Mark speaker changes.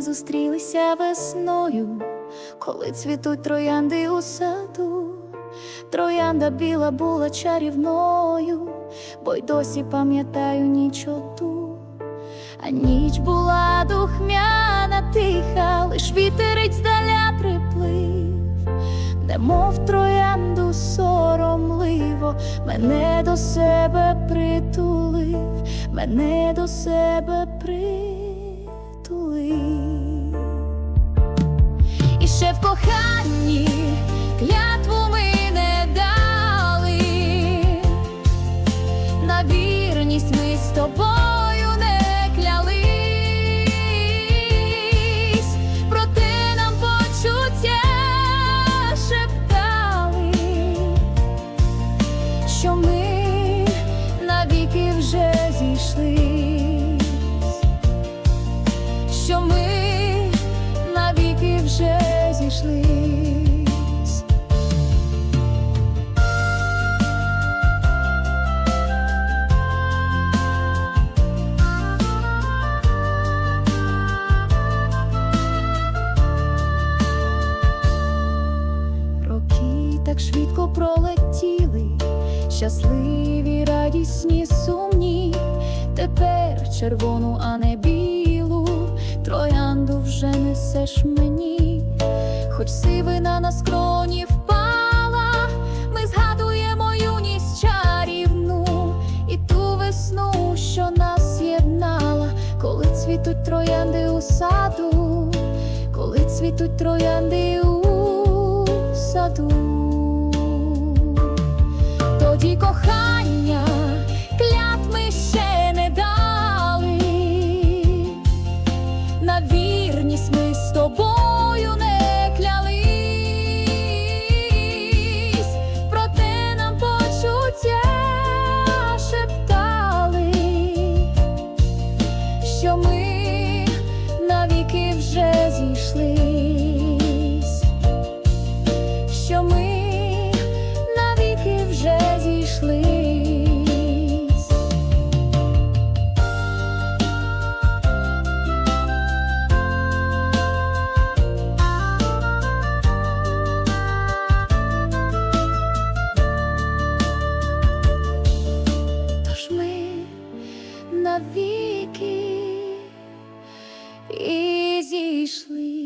Speaker 1: зустрілися весною, коли цвітуть троянди у саду. Троянда біла була чарівною, бо й досі пам'ятаю ніч оту. А ніч була духмяна, тиха, лиш вітерець здаля приплив, немов троянду соромливо, мене до себе притулив, мене до себе притулив. І ще в коханні клятву ми не дали, на вірність ми з тобою не клялись, проте нам почуття шептали, що ми навіки вже зійшлись, так швидко пролетіли, щасливі, радісні, сумні, тепер червону, а не білу, троянду вже несеш мені, хоч сивина на скроні впала, ми згадуємо юність чарівну. І ту весну, що нас єднала, коли цвітуть троянди у саду, коли цвітуть троянди у саду, віки і зійшли.